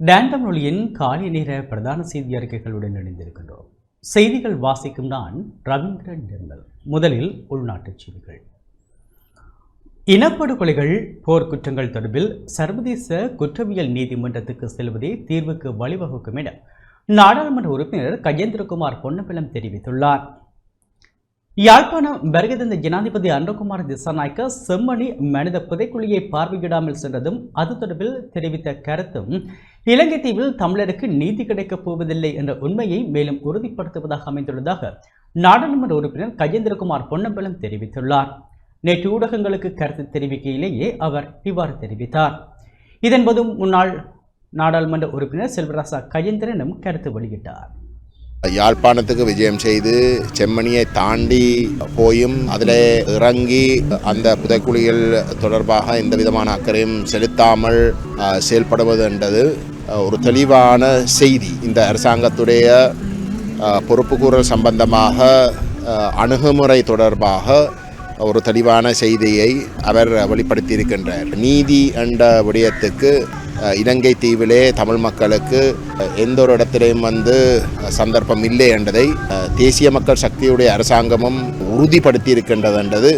Tandem நொழியின் காலை நேர பிரதான செய்தி அறிக்கைகளுடன் இணைந்திருக்கின்றோம். செய்திகள் வாசிக்கும் நான் ரவீந்திரன் நிர்மல் முதலில் உள்நாட்டுச் செய்திகள். இனப்படுகொலைகள் போர்க்குற்றங்கள் தொடர்பில் சர்வதேச குற்றவியல் நீதிமன்றத்துக்கு செல்வதே தீர்வுக்கு வழிவகுக்கும் என நாடாளுமன்ற உறுப்பினர் கஜேந்திரகுமார் பொன்னம்பலம் தெரிவித்துள்ளார். யாழ்ப்பாணம் பெருகதந்த ஜனாதிபதி அன்றகுமார் திசாநாயக்க செம்மணி மனித புதைக்குழியை பார்வையிடாமல் சென்றதும் அது தொடர்பில் தெரிவித்த கருத்தும் இலங்கை தீவில் தமிழருக்கு நீதி கிடைக்கப் போவதில்லை என்ற உண்மையை மேலும் உறுதிப்படுத்துவதாக அமைந்துள்ளதாக நாடாளுமன்ற உறுப்பினர் கஜேந்திரகுமார் பொன்னம்பலம் தெரிவித்துள்ளார். நேற்று ஊடகங்களுக்கு கருத்து தெரிவிக்கையிலேயே அவர் இவ்வாறு தெரிவித்தார். இதன்போது முன்னாள் நாடாளுமன்ற உறுப்பினர் செல்வராசா கஜேந்திரனும் கருத்து வெளியிட்டார். யாழ்ப்பாணத்துக்கு விஜயம் செய்து செம்மணியை தாண்டி போயும் அதில் இறங்கி அந்த புதைக்குழிகள் தொடர்பாக எந்த விதமான அக்கறையும் செலுத்தாமல் செயல்படுவது என்றது ஒரு தெளிவான செய்தி. இந்த அரசாங்கத்துடைய பொறுப்புக்கூறல் சம்பந்தமாக அணுகுமுறை தொடர்பாக ஒரு தெளிவான செய்தியை அவர் வெளிப்படுத்தியிருக்கின்றார். நீதி என்ற விடயத்துக்கு இலங்கை தீவிலே தமிழ் மக்களுக்கு எந்த ஒரு இடத்திலையும் வந்து சந்தர்ப்பம் இல்லை என்றதை தேசிய மக்கள் சக்தியுடைய அரசாங்கமும் உறுதிப்படுத்தி இருக்கின்றது என்றது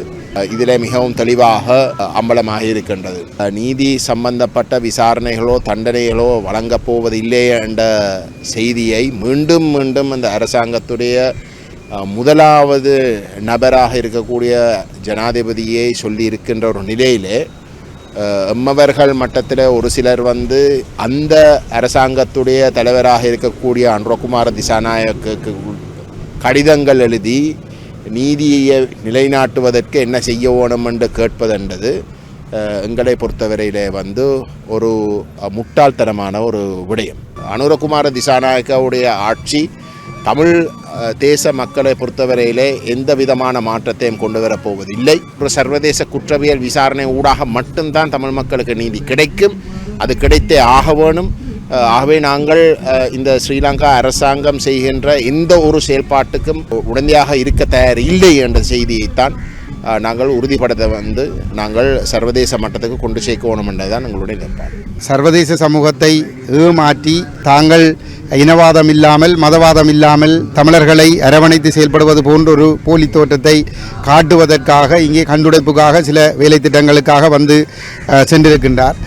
இதிலே மிகவும் தெளிவாக அம்பலமாக இருக்கின்றது நீதி சம்பந்தப்பட்ட விசாரணைகளோ தண்டனைகளோ வழங்கப் போவதில்லை என்ற செய்தியை மீண்டும் மீண்டும் அந்த அரசாங்கத்துடைய முதலாவது நபராக இருக்கக்கூடிய ஜனாதிபதியை சொல்லி இருக்கின்ற ஒரு நிலையிலே எம்மவர்கள் மட்டத்தில் ஒரு சிலர் வந்து அந்த அரசாங்கத்துடைய தலைவராக இருக்கக்கூடிய அன்ரகுமார திசாநாயக்கு கடிதங்கள் எழுதி நீதியை நிலைநாட்டுவதற்கு என்ன செய்ய வேணும் என்று கேட்பதென்றது எங்களை பொறுத்தவரையிலே வந்து ஒரு முட்டாள்தனமான ஒரு விடயம். அனுரகுமார திசாநாயக்காவுடைய ஆட்சி தமிழ் தேச மக்களை பொறுத்தவரையிலே எந்த விதமான மாற்றத்தையும் கொண்டு வரப்போவதில்லை ஒரு சர்வதேச குற்றவியல் விசாரணை ஊடாக மட்டும்தான் தமிழ் மக்களுக்கு நீதி கிடைக்கும். அது கிடைத்தே ஆக வேணும். ஆகவே நாங்கள் இந்த ஸ்ரீலங்கா அரசாங்கம் செய்கின்ற எந்த ஒரு செயல்பாட்டுக்கும் உடந்தையாக இருக்க தயார் இல்லை என்ற செய்தியைத்தான் நாங்கள் உறுதிப்படுத்த வந்து நாங்கள் சர்வதேச மட்டத்துக்கு கொண்டு சேர்க்கணும் என்றதுதான் எங்களுடைய நிலைப்பாடு சர்வதேச சமூகத்தை ஏமாற்றி தாங்கள் இனவாதம் இல்லாமல் மதவாதம் இல்லாமல் தமிழர்களை அரவணைத்து செயல்படுவது போன்ற ஒரு போலி தோற்றத்தை காட்டுவதற்காக இங்கே கண்டுடைப்புக்காக சில வேலை திட்டங்களுக்காக வந்து சென்றிருக்கின்றார்.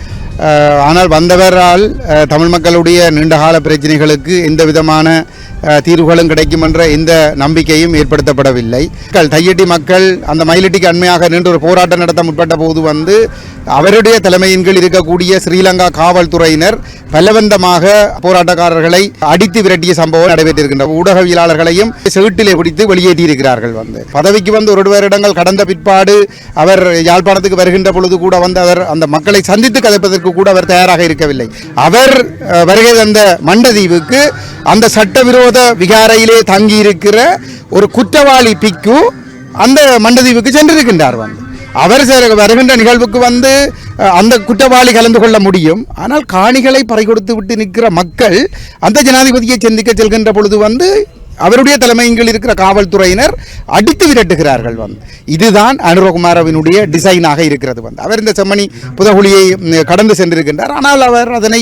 ஆனால் வந்தவரால் தமிழ் மக்களுடைய நீண்டகால பிரச்சனைகளுக்கு எந்த விதமான தீர்வுகளும் கிடைக்கும் என்ற எந்த நம்பிக்கையும் ஏற்படுத்தப்படவில்லை. மக்கள் தையட்டி மக்கள் அந்த மயிலட்டிக்கு அண்மையாக நின்று ஒரு போராட்டம் நடத்த முற்பட்ட போது வந்து அவருடைய தலைமையின் கீழ் இருக்கக்கூடிய ஸ்ரீலங்கா காவல்துறையினர் பலவந்தமாக போராட்டக்காரர்களை அடித்து விரட்டிய சம்பவம் நடைபெற்றிருக்கின்ற ஊடகவியலாளர்களையும் சீட்டிலே பிடித்து வெளியேற்றியிருக்கிறார்கள் வந்து. பதவிக்கு வந்து ஒரு வருடங்கள் கடந்த பிற்பாடு அவர் யாழ்ப்பாணத்துக்கு வருகின்ற பொழுது கூட வந்து அவர் அந்த மக்களை சந்தித்து கதைப்பதற்கு கூட அவர் தயாராக இருக்கவில்லை. அவர் வருகை தந்த மண்டதீவுக்கு அந்த சட்டவிரோத விகாரையிலே தங்கியிருக்கிற ஒரு குற்றவாளி பிக்கு அந்த மண்டதீவுக்கு சென்றிருக்கின்றார் வந்து. அவர் வருகின்ற நிகழ்வுக்கு வந்து அந்த குற்றவாளி கலந்து கொள்ள முடியும். ஆனால் காணிகளை பறிகொடுத்து விட்டு நிற்கிற மக்கள் அந்த ஜனாதிபதியை சந்திக்க செல்கின்ற பொழுது வந்து அவருடைய தலைமையில் இருக்கிற காவல்துறையினர் அடித்து விரட்டுகிறார்கள் வந்து. இதுதான் அனுரகுமாரவினுடைய டிசைனாக இருக்கிறது வந்து. அவர் இந்த செம்மணி புதகுழியை கடந்து சென்றிருக்கின்றார். ஆனால் அவர் அதனை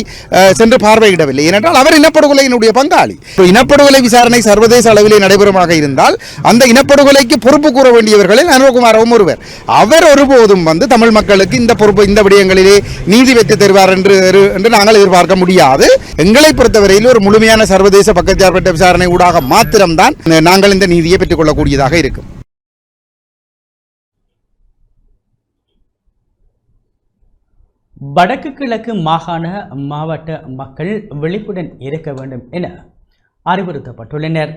சென்று பார்வையிடவில்லை. ஏனென்றால் அவர் இனப்படுகொலையினுடைய பங்காளி. இப்போ இனப்படுகொலை விசாரணை சர்வதேச அளவிலே நடைபெறுமாக இருந்தால் அந்த இனப்படுகொலைக்கு பொறுப்பு கூற வேண்டியவர்களில் அனுரகுமாரவும் ஒருவர். அவர் ஒருபோதும் வந்து தமிழ் மக்களுக்கு இந்த பொறுப்பு இந்த விடயங்களிலே நீதி வைத்து தருவார் என்று என்று நாங்கள் எதிர்பார்க்க முடியாது. எங்களை பொறுத்தவரையில் ஒரு முழுமையான சர்வதேச பக்கச்சார்பற்ற விசாரணை ஊடாக மாற்ற மாத்திரம்தான் நாங்கள் இந்த நீதியை பெற்றுக்கொள்ளக்கூடியதாக இருக்கும். வடக்கு கிழக்கு மாகாண மாவட்ட மக்கள் விழிப்புடன் இருக்க வேண்டும் என அறிவுறுத்தப்பட்டுள்ளனர்.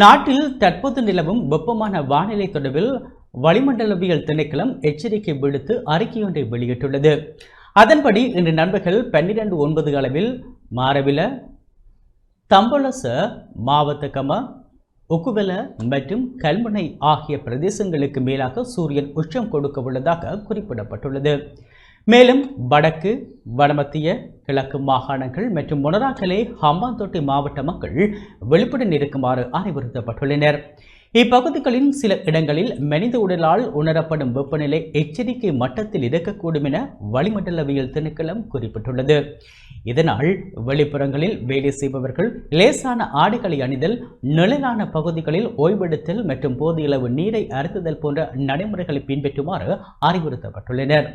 நாட்டில் தற்போது நிலவும் வெப்பமான வானிலை தொடர்பில் வளிமண்டலவியல் திணைக்களம் எச்சரிக்கை விடுத்து அறிக்கையொன்றை வெளியிட்டுள்ளது. அதன்படி இன்று நண்பர்கள் பன்னிரண்டு ஒன்பது அளவில் மாரவில தம்பலச மாவத்தகம ஒக்குவல மற்றும் கல்முனை ஆகிய பிரதேசங்களுக்கு மேலாக சூரியன் உச்சம் கொடுக்க உள்ளதாக குறிப்பிடப்பட்டுள்ளது. மேலும் வடக்கு வடமத்திய கிழக்கு மாகாணங்கள் மற்றும் மொனராக்கலே ஹம்பாந்தோட்டை மாவட்ட மக்கள் வெளிப்புடன் இருக்குமாறு அறிவுறுத்தப்பட்டுள்ளனர். இப்பகுதிகளின் சில இடங்களில் மனித உடலால் உணரப்படும் வெப்பநிலை எச்சரிக்கை மட்டத்தில் இருக்கக்கூடும் என வளிமண்டலவியல் திணைக்களம் குறிப்பிட்டுள்ளது. இதனால் வெளிப்புறங்களில் வேலை செய்பவர்கள் லேசான ஆடைகளை அணிதல் நிழலான பகுதிகளில் ஓய்வெடுத்தல் மற்றும் போதியளவு நீரை அறுத்துதல் போன்ற நடைமுறைகளை பின்பற்றுமாறு அறிவுறுத்தப்பட்டுள்ளனர்.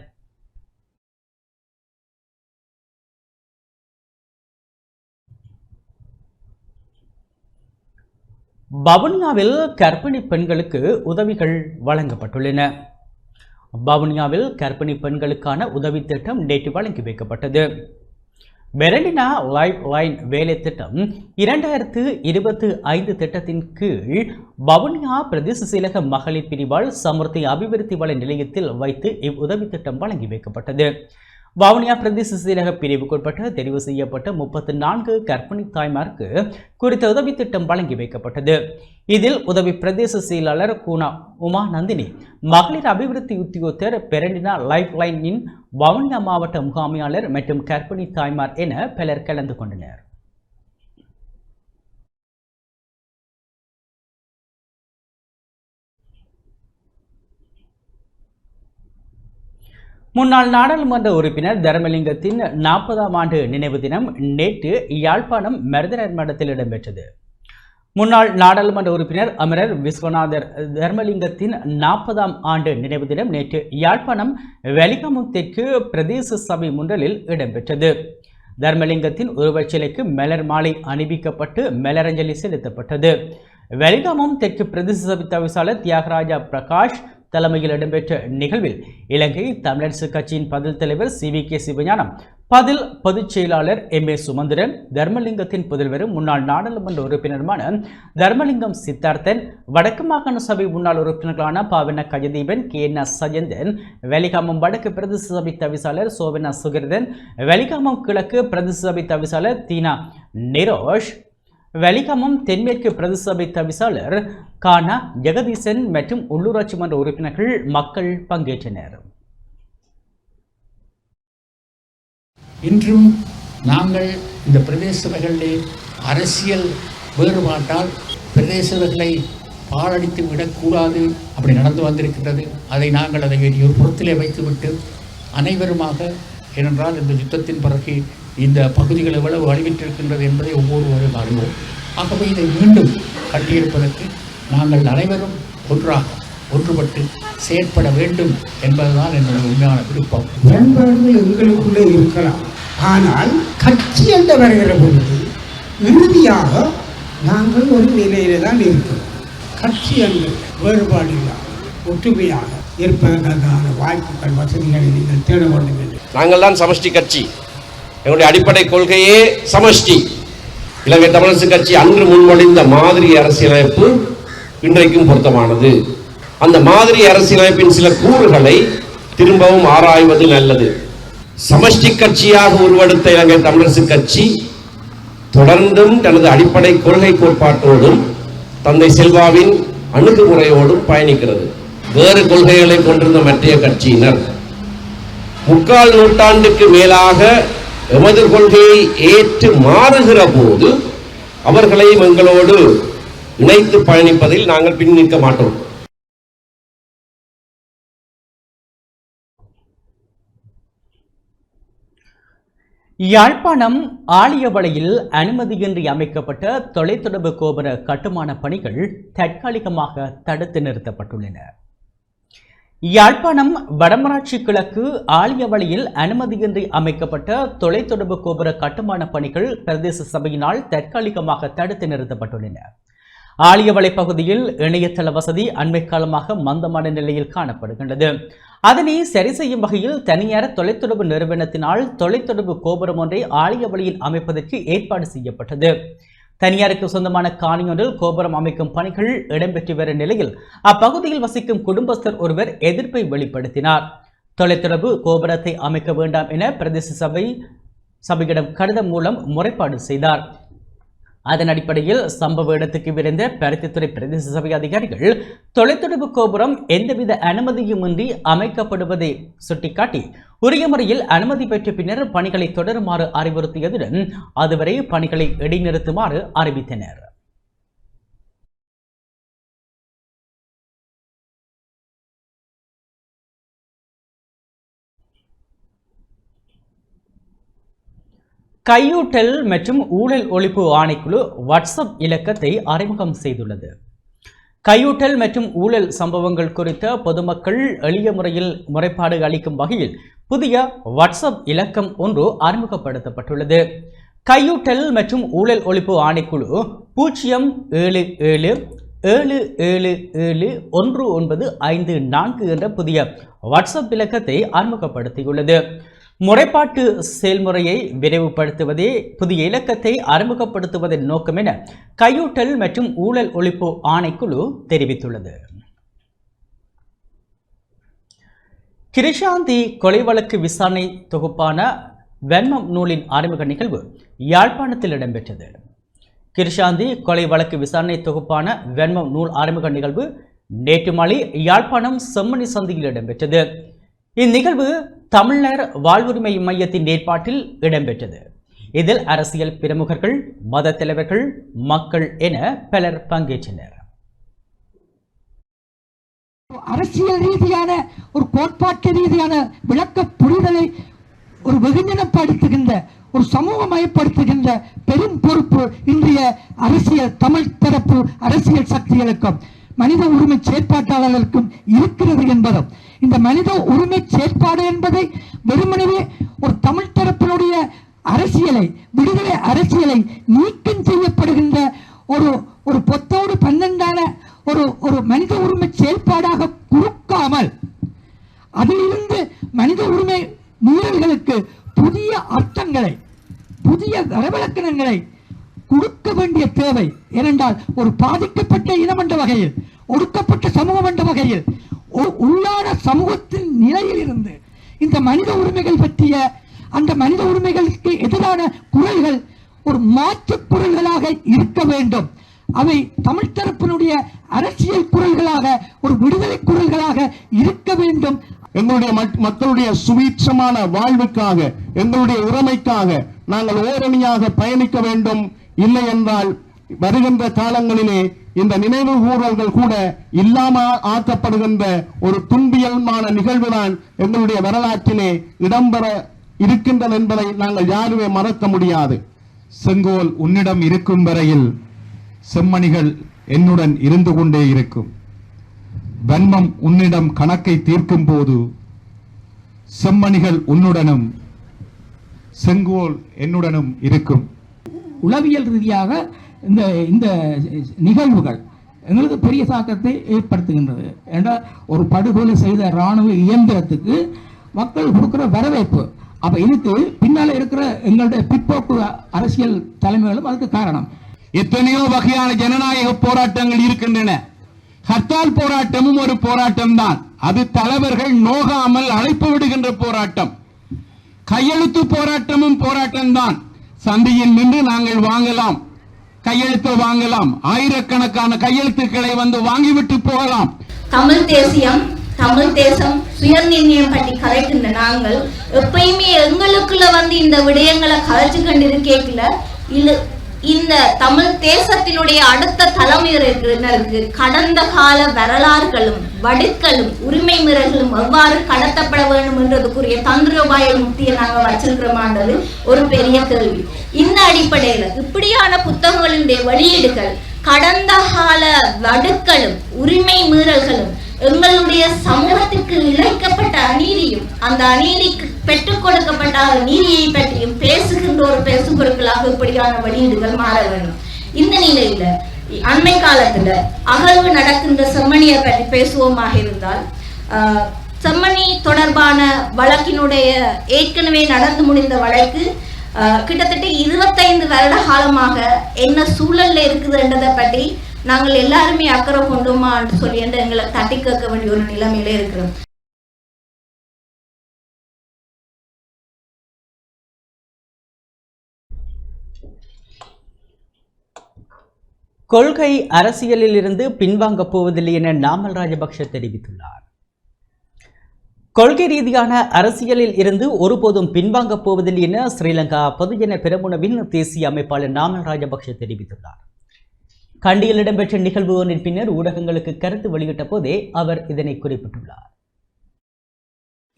பவுனியாவில் கர்ப்பிணி பெண்களுக்கு உதவிகள் வழங்கப்பட்டுள்ளன. பவுனியாவில் கர்ப்பிணி பெண்களுக்கான உதவி திட்டம் நேற்று வழங்கி வைக்கப்பட்டது. பெரண்டினா லைஃப் லைன் வேலை திட்டம் இரண்டாயிரத்து இருபத்து ஐந்து திட்டத்தின் கீழ் பவுனியா பிரதேச செயலக மகளிர் பிரிவால் சமர்த்தி அபிவிருத்தி வள நிலையத்தில் வைத்து இவ்வுதவி திட்டம் வழங்கி வைக்கப்பட்டது. வவுனியா பிரதேச செயலக பிரிவுக்குட்பட்ட தெரிவு செய்யப்பட்ட முப்பத்தி நான்கு கர்ப்பிணி தாய்மாருக்கு குறித்த உதவி திட்டம் வழங்கி வைக்கப்பட்டது. இதில் உதவி பிரதேச செயலாளர் கூனா உமா நந்தினி மகளிர் அபிவிருத்தி உத்தியோகத்தர் பெரண்டினா லைஃப் லைனின் வவுனியா மாவட்ட முகாமையாளர் மற்றும் கர்ப்பிணி தாய்மார் என பலர் கலந்து கொண்டனர். முன்னாள் நாடாளுமன்ற உறுப்பினர் தர்மலிங்கத்தின் நாற்பதாம் ஆண்டு நினைவு தினம் நேற்று யாழ்ப்பாணம் மருதனர் மடத்தில் இடம்பெற்றது. முன்னாள் நாடாளுமன்ற உறுப்பினர் அமரர் விஸ்வநாதர் தர்மலிங்கத்தின் நாற்பதாம் ஆண்டு நினைவு தினம் நேற்று யாழ்ப்பாணம் வெலிகமும் தெற்கு பிரதேச சபை முன்றலில் இடம்பெற்றது. தர்மலிங்கத்தின் உருவச்சிலைக்கு மலர் மாலை அணிவிக்கப்பட்டு மலரஞ்சலி செலுத்தப்பட்டது. வெலிகமும் தெற்கு பிரதேச சபை தவிசாளர் தியாகராஜா பிரகாஷ் தலைமையில் இடம்பெற்ற நிகழ்வில் இலங்கை தமிழரசு கட்சியின் பதில் தலைவர் சி வி கே சிவஞானம் பதில் பொதுச் செயலாளர் எம் ஏ சுமந்திரன் தர்மலிங்கத்தின் புதல்வரும் முன்னாள் நாடாளுமன்ற உறுப்பினருமான தர்மலிங்கம் சித்தார்த்தன் வடக்கு மாகாண சபை முன்னாள் உறுப்பினர்களான பாவன Gajatheepan K N S Sajanthan Valikamam வடக்கு பிரதேச சபை தவிசாளர் சோபனா சுகிர்தன் வெலிகாமம் கிழக்கு பிரதேச சபை தவிசாளர் தீனா நிரோஷ் வெலிகமம் தென்மேற்கு பிரதேச சபை தவிசாளர் கானா ஜெகதீசன் மற்றும் உள்ளூராட்சி மன்ற உறுப்பினர்கள் மக்கள் பங்கேற்றனர். இன்றும் நாங்கள் இந்த பிரதேச சபைகளிலே அரசியல் வேறுபாட்டால் பிரதேச சபைகளை பாழடித்து விடக்கூடாது அப்படி நடந்து வந்திருக்கின்றது. அதை நாங்கள் அதை ஒரு புறத்திலே வைத்துவிட்டு அனைவருமாக ஏனென்றால் இந்த யுத்தத்தின் பிறகு இந்த பகுதிகள் எவ்வளவு அழிவிட்டிருக்கின்றது என்பதை ஒவ்வொருவரும் அறிவோம். ஆகவே இதை மீண்டும் கட்டியிருப்பதற்கு நாங்கள் அனைவரும் ஒன்றாக ஒன்றுபட்டு செயற்பட வேண்டும் என்பதுதான் என்னுடைய உண்மையான விருப்பம். முரண்பாடுகள் எங்களுக்குள்ளே இருக்கலாம். ஆனால் கட்சி என்று வருகிற பொழுது இறுதியாக நாங்கள் ஒரு நிலையில தான் இருக்கிறோம். கட்சி என்று வேறுபாடு இல்லாமல் ஒற்றுமையாக இருப்பதற்கான வாய்ப்புகள் வசதிகளை நீங்கள் தேட வேண்டும் என்று. நாங்கள் தான் சமஷ்டி கட்சி. எங்களுடைய அடிப்படை கொள்கையே சமஷ்டி. இலங்கை தமிழரசு கட்சி அன்று முன்மொழிந்த மாதிரி அரசியலமைப்பு இன்றைக்கும் பொருத்தமானது. அந்த மாதிரி அரசியலமைப்பின் சில கூறுகளை திரும்பவும் ஆராய்வது நல்லது. சமஷ்டி கட்சியாக உருவெடுத்த இலங்கை தமிழரசு கட்சி தொடர்ந்தும் தனது அடிப்படை கொள்கை கோட்பாட்டோடும் தந்தை செல்வாவின் அணுகுமுறையோடும் பயணிக்கிறது. வேறு கொள்கைகளை கொண்டிருந்த மற்றைய கட்சியினர். முக்கால் நூற்றாண்டுக்கு மேலாக எமது கொள்கையை ஏற்று மாறுகிற போது அவர்களையும் எங்களோடு இணைத்து பயணிப்பதில் நாங்கள் பின் நிற்க மாட்டோம். யாழ்ப்பாணம் ஆலியவளையில் அனுமதியின்றி அமைக்கப்பட்ட தொலைத்தொடர்பு கோபுர கட்டுமான பணிகள் தற்காலிகமாக தடுத்து நிறுத்தப்பட்டுள்ளன. யாழ்ப்பாணம் வடமராட்சி கிழக்கு ஆலியவழியில் அனுமதியின்றி அமைக்கப்பட்ட தொலைத்தொடர்பு கோபுர கட்டுமான பணிகள் பிரதேச சபையினால் தற்காலிகமாக தடுத்து நிறுத்தப்பட்டுள்ளன. ஆலியவளை பகுதியில் இணையதள வசதி அண்மை காலமாக மந்தமான நிலையில் காணப்படுகின்றது. அதனை சரி செய்யும் வகையில் தனியார் தொலைத்தொடர்பு நிறுவனத்தினால் தொலைத்தொடர்பு கோபுரம் ஒன்றை ஆலியவழியில் அமைப்பதற்கு ஏற்பாடு செய்யப்பட்டது. தனியாருக்கு சொந்தமான காணியொன்றில் கோபுரம் அமைக்கும் பணிகள் இடம்பெற்று வரும் நிலையில் அப்பகுதியில் வசிக்கும் குடும்பஸ்தர் ஒருவர் எதிர்ப்பை வெளிப்படுத்தினார். தொலைத்தொடர்பு கோபுரத்தை அமைக்க வேண்டாம் என பிரதேச சபை சபையிடம் கடிதம் மூலம் முறைப்பாடு செய்தார். அதன் அடிப்படையில் சம்பவ இடத்துக்கு விரைந்த பருத்தித்துறை பிரதேச சபை அதிகாரிகள் தொலைத்தொடர்பு கோபுரம் எந்தவித அனுமதியுமின்றி அமைக்கப்படுவதை சுட்டிக்காட்டி உரிய முறையில் அனுமதி பெற்ற பின்னர் பணிகளை தொடருமாறு அறிவுறுத்தியதுடன் அதுவரை பணிகளை இடைநிறுத்துமாறு அறிவித்தனர். கையூட்டல் மற்றும் ஊழல் ஒழிப்பு ஆணைக்குழு வாட்ஸ்அப் இலக்கத்தை அறிமுகம் செய்துள்ளது. கையூட்டல் மற்றும் ஊழல் சம்பவங்கள் குறித்த பொதுமக்கள் எளிய முறையில் முறைப்பாடு அளிக்கும் வகையில் புதிய வாட்ஸ்அப் இலக்கம் ஒன்று அறிமுகப்படுத்தப்பட்டுள்ளது. கையூட்டல் மற்றும் ஊழல் ஒழிப்பு ஆணைக்குழு பூஜ்ஜியம் ஏழு ஏழு ஏழு ஏழு ஏழு ஒன்று ஒன்பது ஐந்து நான்கு என்ற புதிய வாட்ஸ்அப் இலக்கத்தை அறிமுகப்படுத்தியுள்ளது. முறைப்பாட்டு செயல்முறையை விரைவுபடுத்துவதே புதிய இலக்கத்தை அறிமுகப்படுத்துவதன் நோக்கம் என கையூட்டல் மற்றும் ஊழல் ஒழிப்பு ஆணைக்குழு தெரிவித்துள்ளது. கிருஷாந்தி கொலை வழக்கு விசாரணை தொகுப்பான வெண்மம் நூலின் ஆரம்பிக நிகழ்வு யாழ்ப்பாணத்தில் இடம்பெற்றது. கிருஷாந்தி கொலை வழக்கு விசாரணை தொகுப்பான வெண்மம் நூல் ஆரம்பிக நிகழ்வு நேற்று மாலை யாழ்ப்பாணம் செம்மணி சந்தியில் இடம்பெற்றது. இந்நிகழ்வு தமிழர் வாழ்வுரிமை மையத்தின் ஏற்பாட்டில் இடம்பெற்றது. இதில் அரசியல் பிரமுகர்கள் மத தலைவர்கள் மக்கள் என பலர் பங்கேற்றனர். அரசியல் ரீதியான ஒரு கோட்பாட்டு ரீதியான விளக்க புரிதலை ஒரு வெகுஜனப்படுத்துகின்ற ஒரு சமூகமயப்படுத்துகின்ற பெரும் பொறுப்பு இன்றைய அரசியல் தமிழ் தரப்பு அரசியல் சக்திகளுக்கும் மனித உரிமை செயற்பாட்டாளர்களுக்கும் இருக்கிறது என்பதும். இந்த மனித உரிமை செயற்பாடு என்பதை வெறுமனவே ஒரு தமிழ் தரப்பினுடைய அரசியலை விடுதலை அரசியலை நீக்கம் செய்யப்படுகின்ற ஒரு ஒரு பொத்தோடு பன்னெண்டான ஒரு ஒரு மனித உரிமை செயல்பாடாக குறுக்காமல் அதிலிருந்து மனித உரிமை மீறல்களுக்கு புதிய அர்த்தங்களை புதிய வரவிலக்கணங்களை கொடுக்க வேண்டிய தேவை. ஏனென்றால் ஒரு பாதிக்கப்பட்ட இனம் என்ற வகையில் ஒடுக்கப்பட்ட சமூகம் என்ற வகையில் ஒரு உள்ளான சமூகத்தின் நிலையில் இருந்து இந்த மனித உரிமைகள் பற்றிய அந்த மனித உரிமைகளுக்கு எதிரான குரல்கள் ஒரு மாற்று குரல்களாக இருக்க வேண்டும். அவை தமிழ் தரப்பினுடைய அரசியல் குரல்களாக ஒரு விடுதலை குரல்களாக இருக்க வேண்டும். எங்களுடைய மக்- மக்களுடைய சுபீட்சமான வாழ்வுக்காக எங்களுடைய உரிமைக்காக நாங்கள் ஓரணியாக பயணிக்க வேண்டும். இல்லை என்றால் வருகின்ற காலங்களிலே இந்த நினைவு கூறல்கள் கூட இல்லாம ஆக்கப்படுகின்ற ஒரு துன்பியல்மான நிகழ்வுதான் எங்களுடைய வரலாற்றிலே இடம்பெற இருக்கின்றது என்பதை நாங்கள் யாருமே மறக்க முடியாது. செங்கோல் உன்னிடம் இருக்கும் வரையில் செம்மணிகள் என்னுடன் இருந்து கொண்டே இருக்கும். வன்மம் உன்னிடம் கணக்கை தீர்க்கும் போது செம்மணிகள் உன்னுடனும் செங்கோல் என்னுடனும் இருக்கும். உளவியல் ரீதியாக இந்த இந்த நிகழ்வுகள் எங்களுக்கு பெரிய தாக்கத்தை ஏற்படுத்துகின்றது. என்றால் ஒரு படுகொலை செய்த இராணுவ இயந்திரத்துக்கு மக்கள் கொடுக்குற வரவேற்பு அப்போ இதுக்கு பின்னால் இருக்கிற எங்களுடைய பிற்போக்கு அரசியல் தலைமைகளும் அதுக்கு காரணம். எத்தனையோ வகையான ஜனநாயக போராட்டங்கள் இருக்கின்றன. ஹர்த்தால் போராட்டமும் ஒரு போராட்டம் தான் அது தலைவர்கள் நோகாமல் அழைப்பு விடுகின்ற போராட்டம். கையெழுத்து போராட்டமும் போராட்டம் தான் சந்தையில் நின்று நாங்கள் வாங்கலாம். கையெழுத்து வாங்கலாம். ஆயிரக்கணக்கான கையெழுத்துக்களை வந்து வாங்கிவிட்டு போகலாம். தமிழ் தேசியம் தமிழ் தேசம் சுயநிர்ணயம் பண்ணி கலைக்கின்ற நாங்கள் எப்பயுமே எங்களுக்குள்ள வந்து இந்த விடயங்களை கலைச்சு கொண்டிருக்கேக்கல இல்ல இந்த தமிழ் தேசத்தினுடைய அடுத்த தலைமுறையினருக்கு கடந்த கால வரலாறுகளும் வடுக்களும் உரிமை மீறல்களும் எவ்வாறு கடத்தப்பட வேண்டும் என்றதுக்குரிய தந்திரோபாய முக்தியை நாங்கள் வச்சிருக்கிறோமான்றது ஒரு பெரிய கேள்வி. இந்த அடிப்படையில இப்படியான புத்தகங்களுடைய வெளியீடுகள் கடந்த கால வடுக்களும் உரிமை மீறல்களும் எங்களுடைய சமூகத்துக்கு இழைக்கப்பட்ட அநீதியும் அந்த அநீதிக்கு பெற்றுக் கொடுக்கப்பட்ட அந்த நீதியை பற்றியும் பேசுகின்ற ஒரு பேசுபொருட்களாக இப்படியான வெளியீடுகள் மாற வேண்டும். இந்த நிலையில அண்மை காலத்துல அகழ்வு நடக்கின்ற செம்மணியை பற்றி பேசுவோமாக இருந்தால் ஆஹ், செம்மணி தொடர்பான வழக்கினுடைய ஏற்கனவே நடந்து முடிந்த வழக்கு ஆஹ், கிட்டத்தட்ட இருபத்தைந்து வருட காலமாக என்ன சூழல்ல இருக்குதுன்றதை பற்றி நாங்கள் எல்லாருமே அக்கறை கொண்டோமான்னு சொல்லி என்ற எங்களை தட்டி கேட்க வேண்டிய ஒரு நிலைமையில இருக்கிறோம். கொள்கை அரசியலில் இருந்து பின்வாங்கப் போவதில்லை என நாமல் ராஜபக்ஷ தெரிவித்துள்ளார். கொள்கை ரீதியான அரசியலில் இருந்து ஒருபோதும் பின்வாங்கப் போவதில்லை என ஸ்ரீலங்கா பொதுஜன பெரமுனவின் தேசிய அமைப்பாளர் நாமல் ராஜபக்ஷ தெரிவித்துள்ளார். கண்டியில் இடம்பெற்ற நிகழ்வு ஒன்றின் பின்னர் ஊடகங்களுக்கு கருத்து வெளியிட்ட போதே அவர் இதனை குறிப்பிட்டுள்ளார்.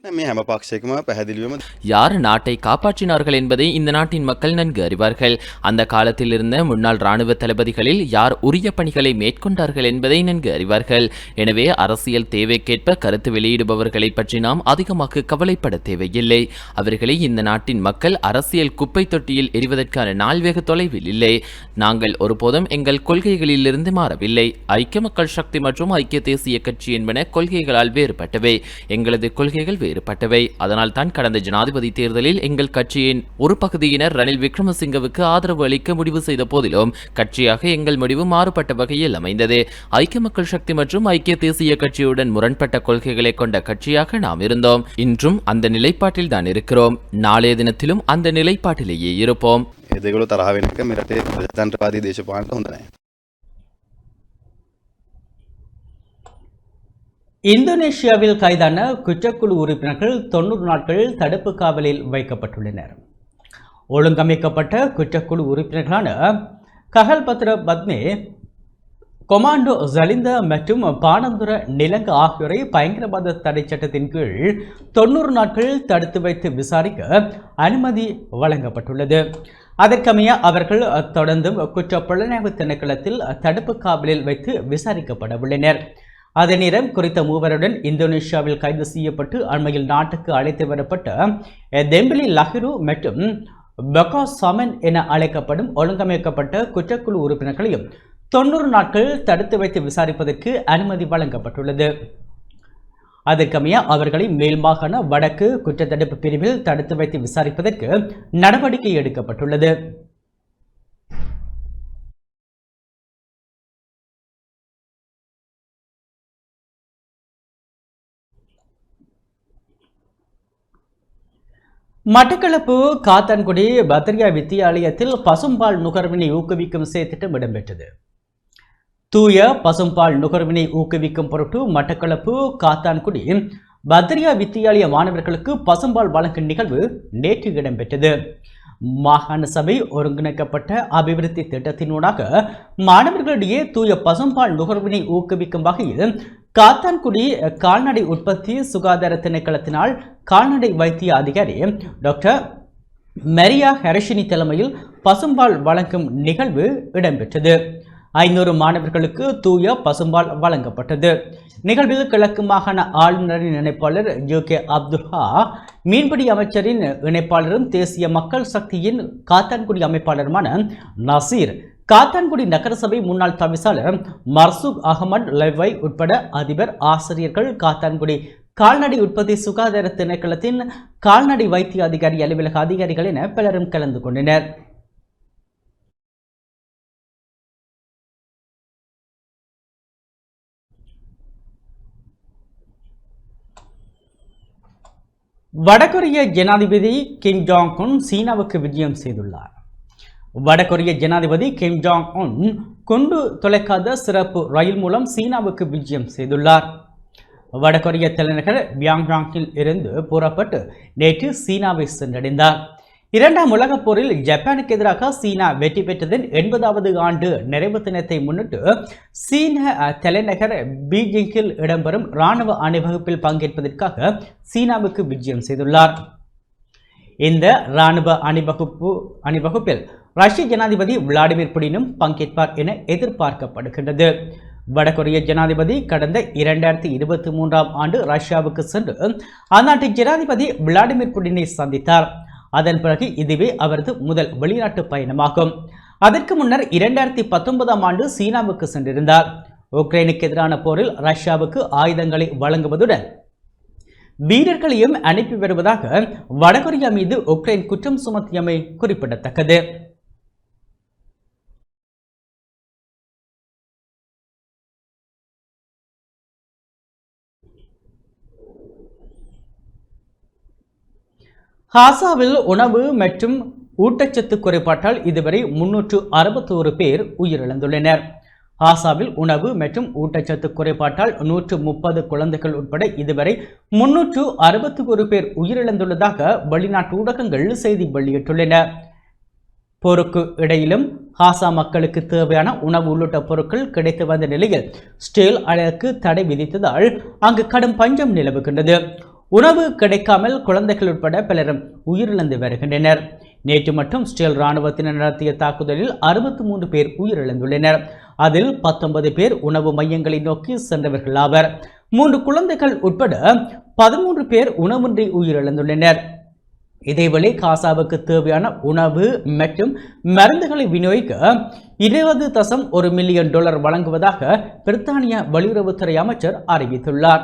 මේ හැම පක්ෂයකම පැහැදිලිවම யார் நாட்டை காப்பாற்றினார்கள் என்பதை இந்த நாட்டின் மக்கள் நன்கு அறிவார்கள் அந்த காலத்தில் இருந்த முன்னாள் ராணுவ தளபதிகளில் யார் உரிய பணிகளை மேற்கொண்டார்கள் என்பதை நன்கு அறிவார்கள் எனவே அரசியல் தேவைக்கேற்ப கருத்து வெளியிடுபவர்களை பற்றி நாம் அதிகமாக கவலைப்பட தேவையில்லை அவர்களை இந்த நாட்டின் மக்கள் அரசியல் குப்பை தொட்டியில் எரிவதற்கான நாள் வெகு தொலைவில் இல்லை நாங்கள் ஒருபோதும் எங்கள் கொள்கைகளிலிருந்து மாறவில்லை ஐக்கிய மக்கள் சக்தி மற்றும் ஐக்கிய தேசிய கட்சி என்பன கொள்கைகளால் வேறுபட்டவை எங்களது கொள்கைகள் வேறுபட்டவை. அதனால்தான் கடந்த ஜனாதிபதி தேர்தலில் எங்கள் கட்சியின் ஒரு பகுதியினர் ரணில் விக்ரமசிங்கவுக்கு ஆதரவு அளிக்க முடிவு செய்த போதிலும் கட்சியாக எங்கள் முடிவு மாறுபட்ட வகையில் அமைந்தது. ஐக்கிய மக்கள் சக்தி மற்றும் ஐக்கிய தேசிய கட்சியுடன் முரண்பட்ட கொள்கைகளை கொண்ட கட்சியாக நாம் இருந்தோம். இன்றும் அந்த நிலைப்பாட்டில் தான் இருக்கிறோம். நாளைய தினத்திலும் அந்த நிலைப்பாட்டிலேயே இருப்போம். ಎದೆಗಳು ತರಹವೇನಕ್ಕೆ ಮಿರತೆ ಪ್ರಜಾತಂತ್ರವಾದಿ ದೇಶಪಾಲ ಅಂತ ಹೊಂದನೆ இந்தோனேஷியாவில் கைதான குற்றக்குழு உறுப்பினர்கள் தொண்ணூறு நாட்கள் தடுப்பு காவலில் வைக்கப்பட்டுள்ளனர். ஒழுங்கமைக்கப்பட்ட குற்றக்குழு உறுப்பினர்களான ககல் பத்ர பத்மே கொமாண்டோ ஜலிந்த மற்றும் பானந்துர நிலங்க ஆகியோரை பயங்கரவாத தடை சட்டத்தின் கீழ் தொண்ணூறு நாட்கள் தடுத்து வைத்து விசாரிக்க அனுமதி வழங்கப்பட்டுள்ளது. அதற்கமைய அவர்கள் தொடர்ந்தும் குற்ற புலனாய்வு திணைக்களத்தில் தடுப்பு காவலில் வைத்து விசாரிக்கப்பட உள்ளனர் அதே நேரம் குறித்த மூவருடன் இந்தோனேஷியாவில் கைது செய்யப்பட்டு அண்மையில் நாட்டுக்கு அழைத்து வரப்பட்ட தெம்பிலி லஹிரு மற்றும் பகா சமன் என அழைக்கப்படும் ஒழுங்கமைக்கப்பட்ட குற்றக்குழு உறுப்பினர்களையும் தொண்ணூறு நாட்கள் தடுத்து வைத்து விசாரிப்பதற்கு அனுமதி வழங்கப்பட்டுள்ளது. அதற்கமைய அவர்களை மேல் மாகாண வடக்கு குற்றத்தடுப்பு பிரிவில் தடுத்து வைத்து விசாரிப்பதற்கு நடவடிக்கை எடுக்கப்பட்டுள்ளது. மட்டக்களப்பு காத்தான்குடி பத்ரியா வித்தியாலயத்தில் பசும்பால் நுகர்வினை ஊக்குவிக்கும் செயற்திட்டம் இடம்பெற்றது. தூய பசும்பால் நுகர்வினை ஊக்குவிக்கும் பொருட்டு மட்டக்களப்பு காத்தான்குடி பத்ரியா வித்தியாலய மாணவர்களுக்கு பசும்பால் வழங்கும் நிகழ்வு நேற்று இடம்பெற்றது. மாகாண சபை ஒருங்கிணைக்கப்பட்ட அபிவிருத்தி திட்டத்தினூடாக மாணவர்களிடையே தூய பசும்பால் நுகர்வினை ஊக்குவிக்கும் வகையில் காத்தான்குடி கால்நடை உற்பத்தி சுகாதார திணைக்களத்தினால் கால்நடை வைத்திய அதிகாரி டாக்டர் மெரியா ஹெரஷினி தலைமையில் பசும்பால் வழங்கும் நிகழ்வு இடம்பெற்றது. ஐநூறு மாணவர்களுக்கு தூய பசும்பால் வழங்கப்பட்டது. நிகழ்வில் கிழக்கு மாகாண ஆளுநரின் இணைப்பாளர் யூ கே அப்துல்லா மீன்பிடி அமைச்சரின் இணைப்பாளரும் தேசிய மக்கள் சக்தியின் காத்தான்குடி அமைப்பாளருமான நசீர் காத்தான்குடி நகரசபை முன்னாள் தவிசாளர் மர்சூக் அகமது லெவை உட்பட அதிபர் ஆசிரியர்கள் காத்தான்குடி கால்நடை உற்பத்தி சுகாதார திணைக்களத்தின் கால்நடை வைத்திய அதிகாரி அலுவலக அதிகாரிகள் என பலரும் கலந்து கொண்டனர். வடகொரிய ஜனாதிபதி கிம் ஜாங் உன் சீனாவுக்கு விஜயம் செய்துள்ளார். வடகொரிய ஜனாதிபதி கிம் ஜாங் உன் கொண்டு தொலைக்காத சிறப்பு ரயில் மூலம் சீனாவுக்கு விஜயம் செய்துள்ளார். வடகொரிய தலைநகர் பியாங்யாங்கில் இருந்து புறப்பட்டு நேற்று சீனாவை சென்றடைந்தார். இரண்டாம் உலகப் போரில் ஜப்பானுக்கு எதிராக சீனா வெற்றி பெற்றதன் எண்பதாவது ஆண்டு நிறைவு தினத்தை முன்னிட்டு சீன தலைநகர் பீஜிங்கில் இடம்பெறும் இராணுவ அணிவகுப்பில் பங்கேற்பதற்காக சீனாவுக்கு விஜயம் செய்துள்ளார். இந்த இராணுவ அணிவகுப்பு அணிவகுப்பில் ரஷ்ய ஜனாதிபதி விளாடிமிர் புடினும் பங்கேற்பார் என எதிர்பார்க்கப்படுகின்றது. வடகொரிய ஜனாதிபதி கடந்த இரண்டாயிரத்தி இருபத்தி மூன்றாம் ஆண்டு ரஷ்யாவுக்கு சென்று அந்நாட்டு ஜனாதிபதி விளாடிமிர் புடினை சந்தித்தார். அதன் பிறகு இதுவே அவரது முதல் வெளிநாட்டு பயணமாகும். அதற்கு முன்னர் இரண்டாயிரத்தி பத்தொன்பதாம் ஆண்டு சீனாவுக்கு சென்றிருந்தார். உக்ரைனுக்கு எதிரான போரில் ரஷ்யாவுக்கு ஆயுதங்களை வழங்குவதுடன் வீரர்களையும் அனுப்பி வருவதாக வடகொரியா மீது உக்ரைன் குற்றம் சுமத்தியமை குறிப்பிடத்தக்கது. ஹாசாவில் உணவு மற்றும் ஊட்டச்சத்து குறைபாட்டால் இதுவரை முன்னூற்று அறுபத்தோரு பேர் உயிரிழந்துள்ளனர். ஹாசாவில் உணவு மற்றும் ஊட்டச்சத்து குறைபாட்டால் நூற்று முப்பது குழந்தைகள் உட்பட இதுவரை முன்னூற்று அறுபத்தி ஒரு பேர் உயிரிழந்துள்ளதாக வெளிநாட்டு ஊடகங்கள் செய்தி வெளியிட்டுள்ளன. போருக்கு இடையிலும் ஹாசா மக்களுக்கு தேவையான உணவு உள்ளிட்ட பொருட்கள் கிடைத்து வந்த நிலையில் ஸ்டீல் அழகுக்கு தடை விதித்ததால் அங்கு கடும் பஞ்சம் நிலவுகின்றது. உணவு கிடைக்காமல் குழந்தைகள் உட்பட பலரும் உயிரிழந்து வருகின்றனர். நேற்று மட்டும் ஸ்டேல் இராணுவத்தினர் நடத்திய தாக்குதலில் அறுபத்தி மூன்று பேர் உயிரிழந்துள்ளனர். அதில் பத்தொன்பது பேர் உணவு மையங்களை நோக்கி சென்றவர்கள் ஆவர். மூன்று குழந்தைகள் உட்பட பதிமூன்று பேர் உணவின்றி உயிரிழந்துள்ளனர். இதேவேளை காசாவுக்கு தேவையான உணவு மற்றும் மருந்துகளை விநியோகிக்க இருபது தசம் ஒரு மில்லியன் டாலர் வழங்குவதாக பிரித்தானிய வெளியுறவுத்துறை அமைச்சர் அறிவித்துள்ளார்.